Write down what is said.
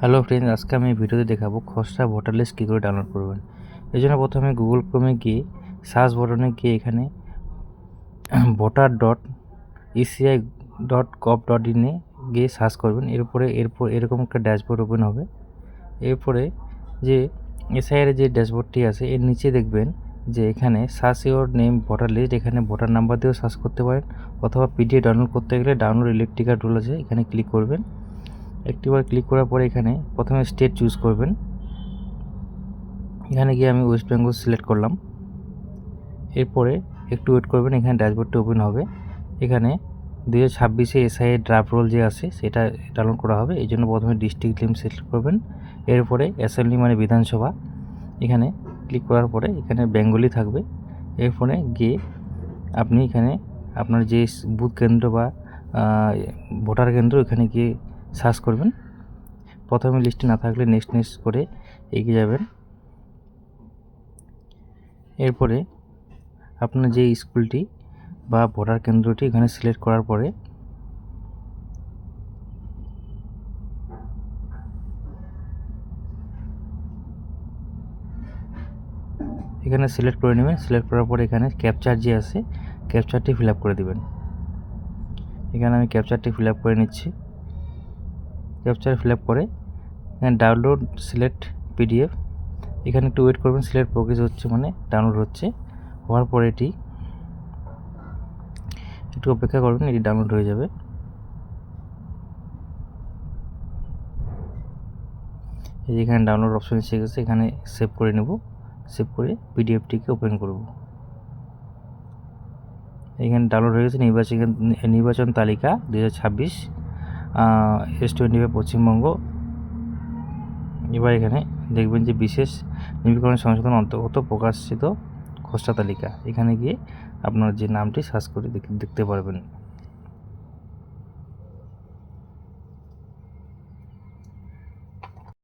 Hello friends, আজকে আমি ভিডিওতে দেখাবো খসড়া ভোটার লিস্ট কী করে ডাউনলোড করবেন। এই জন্য প্রথমে গুগল ক্রোমে গিয়ে সার্চ বটনে গিয়ে এখানে voter dot ECI dot gov dot ইনে গিয়ে সার্চ করবেন। এরপরে, এরপর এরকম একটা ড্যাশবোর্ড ওপেন হবে। এরপরে যে এসআইয়ের যে ড্যাশবোর্ডটি আছে, এর নিচে দেখবেন যে এখানে search your name voter list এখানে ভোটার নাম্বার দিয়েও সার্চ করতে পারেন। অথবা পিডিএফ ডাউনলোড করতে গেলে ডাউনলোড ইলেকট্রিক্যাল রুল আছে, এখানে ক্লিক করবেন। একটিবার ক্লিক করার পরে এখানে প্রথমে স্টেট চুজ করবেন। এখানে গিয়ে আমি ওয়েস্ট বেঙ্গল সিলেক্ট করলাম। এরপরে একটু ওয়েট করবেন, এখানে ড্যাশবোর্ডটি ওপেন হবে। এখানে দুই হাজার ছাব্বিশে এসআই ড্রাফট রোল যে আছে, সেটা ডাউনলোড করা হবে। এই জন্য প্রথমে ডিস্ট্রিক্ট লিম সিলেক্ট করবেন। এরপরে অ্যাসেম্বলি মানে বিধানসভা। এখানে ক্লিক করার পরে এখানে বেঙ্গলি থাকবে। এরপরে গিয়ে আপনি এখানে আপনার যে বুথ কেন্দ্র বা ভোটার কেন্দ্র, এখানে গিয়ে সার্চ করবেন। প্রথমে লিস্টে না থাকলে নেক্সট নেক্সট করে এগিয়ে যাবেন। এরপরে আপনার যে স্কুলটি বা ভোটার কেন্দ্রটি এখানে সিলেক্ট করার পরে এখানে সিলেক্ট করে নেবেন। সিলেক্ট করার পরে এখানে ক্যাপচার যে আছে ক্যাপচারটি ফিল আপ করে দেবেন। এখানে আমি ক্যাপচারটি ফিল আপ করে নিচ্ছি। ক্যাপচার ফিল আপ করে এখানে ডাউনলোড সিলেক্ট পিডিএফ এখানে একটু ওয়েট করবেন সিলেক্ট প্রোগ্রেস হচ্ছে মানে ডাউনলোড হচ্ছে। হওয়ার পরে এটি একটু অপেক্ষা করবেন, এটি ডাউনলোড হয়ে যাবে। এই এখানে ডাউনলোড অপশন এসে গেছে, এখানে সেভ করে নেব। সেভ করে পিডিএফটিকে ওপেন করব। এখানে ডাউনলোড হয়ে গেছে, নির্বাচন নির্বাচন তালিকা দু হাজার ছাব্বিশ। এস টোয়েন্টি পশ্চিমবঙ্গ এবার এখানে দেখবেন যে বিশেষ নিবীকরণ সংশোধন অন্তর্গত প্রকাশিত খসড়া তালিকা। এখানে গিয়ে আপনার যে নামটি সার্চ করে দেখতে পারবেন।